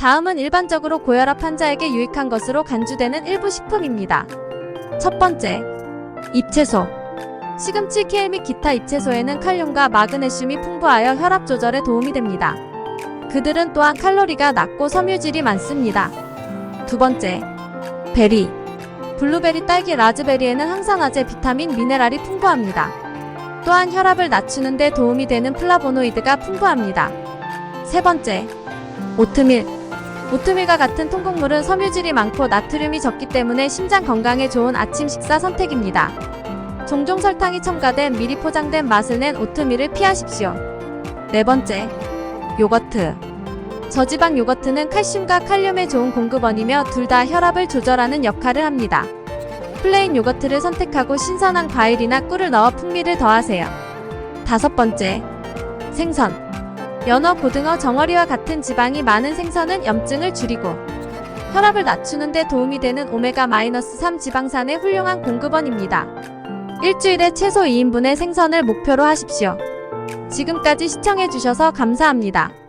다음은 일반적으로 고혈압 환자에게 유익한 것으로 간주되는 일부 식품입니다. 첫 번째, 잎채소. 시금치, 케일 및 기타 잎채소에는 칼륨과 마그네슘이 풍부하여 혈압 조절에 도움이 됩니다. 그들은 또한 칼로리가 낮고 섬유질이 많습니다. 두 번째, 베리. 블루베리, 딸기, 라즈베리에는 항산화제, 비타민, 미네랄이 풍부합니다. 또한 혈압을 낮추는 데 도움이 되는 플라보노이드가 풍부합니다. 세 번째, 오트밀. 오트밀과 같은 통곡물은 섬유질이 많고 나트륨이 적기 때문에 심장 건강에 좋은 아침 식사 선택입니다. 종종 설탕이 첨가된 미리 포장된 맛을 낸 오트밀을 피하십시오. 네 번째, 요거트. 저지방 요거트는 칼슘과 칼륨의 좋은 공급원이며 둘 다 혈압을 조절하는 역할을 합니다. 플레인 요거트를 선택하고 신선한 과일이나 꿀을 넣어 풍미를 더하세요. 다섯 번째, 생선. 연어, 고등어, 정어리와 같은 지방이 많은 생선은 염증을 줄이고 혈압을 낮추는 데 도움이 되는 오메가-3 지방산의 훌륭한 공급원입니다. 일주일에 최소 2인분의 생선을 목표로 하십시오. 지금까지 시청해주셔서 감사합니다.